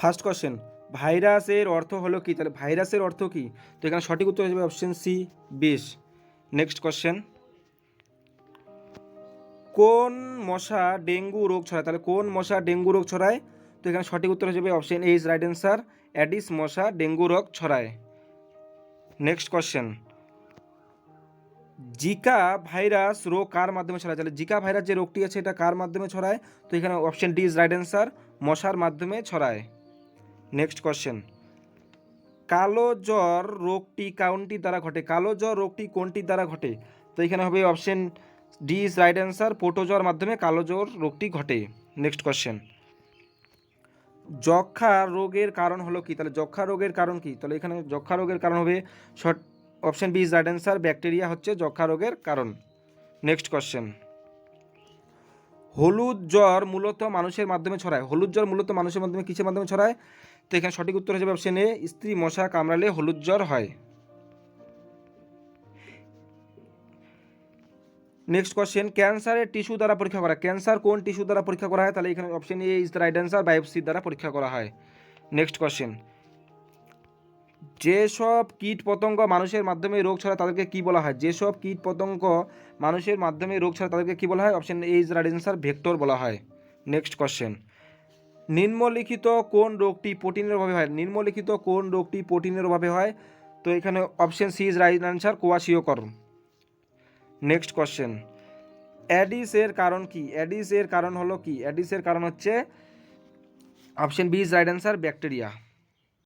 First question ভাইরাসের অর্থ হলো কি? তাহলে ভাইরাসের অর্থ কি? তো এখানে সঠিক উত্তর হিসেবে অপশন সি বিষ। নেক্সট কোশ্চেন কোন মশা ডেঙ্গু রোগ ছড়ায়? তাহলে কোন মশা ডেঙ্গু রোগ ছড়ায়? তো এখানে সঠিক উত্তর হিসেবে option A is right answer Aedes মশা ডেঙ্গু রোগ ছড়ায়। নেক্সট কোশ্চেন জিকা ভাইরাস রোগ কার মাধ্যমে ছড়ায়? তাহলে জিকা ভাইরাস যে রোগটি আছে, এটা কার মাধ্যমে ছড়ায়? তো এখানে option D is right answer মশার মাধ্যমে ছড়ায়। নেক্সট কোশ্চেন কালো জ্বর রোগটি কাউন্টি দ্বারা ঘটে? কালো জ্বর রোগটি কোনটি দ্বারা ঘটে? তো এখানে হবে option D is right answer পোটোজ্বর মাধ্যমে কালো জ্বর রোগটি ঘটে। নেক্সট কোশ্চেন যক্ষা রোগের কারণ হলো কি? তাহলে যক্ষা রোগের কারণ কি? তাহলে এখানে যক্ষা রোগের কারণ হবে short option B is right answer bacteria হচ্ছে যক্ষা রোগের কারণ। নেক্সট কোশ্চেন হলুদ জ্বর মূলত মানুষের মাধ্যমে ছড়ায়। হলুদ জ্বর মূলত মানুষের মাধ্যমে কিসের মাধ্যমে ছড়ায়? তো এখানে সঠিক উত্তর হিসেবে অপশন স্ত্রী মশা কামড়ালে হলুদ জ্বর হয়। নেক্সট কোশ্চেন ক্যান্সারের টিস্যু দ্বারা পরীক্ষা করা। ক্যান্সার কোন টিস্যু দ্বারা পরীক্ষা করা হয়? তাহলে এখানে option A is the right answer biopsy দ্বারা পরীক্ষা করা হয়। নেক্সট কোশ্চেন যেসব কীট পতঙ্গ মানুষের মাধ্যমে রোগ ছড়ায়, তাদেরকে কি বলা হয়? যেসব কীট পতঙ্গ মানুষের মাধ্যমে রোগ ছড়ায়, তাদেরকে কি বলা হয়? Option A is right answer vector বলা হয়। নেক্সট কোশ্চেন নিম্নলিখিত কোন রোগটি প্রোটিনের অভাবে হয়? নিম্নলিখিত কোন রোগটি প্রোটিনের অভাবে হয়? তো এখানে option C is right answer kwashiorkor next question অ্যাডিসের কারণ কি? অ্যাডিসের কারণ হলো কি? অ্যাডিসের কারণ হচ্ছে option B is right answer bacteria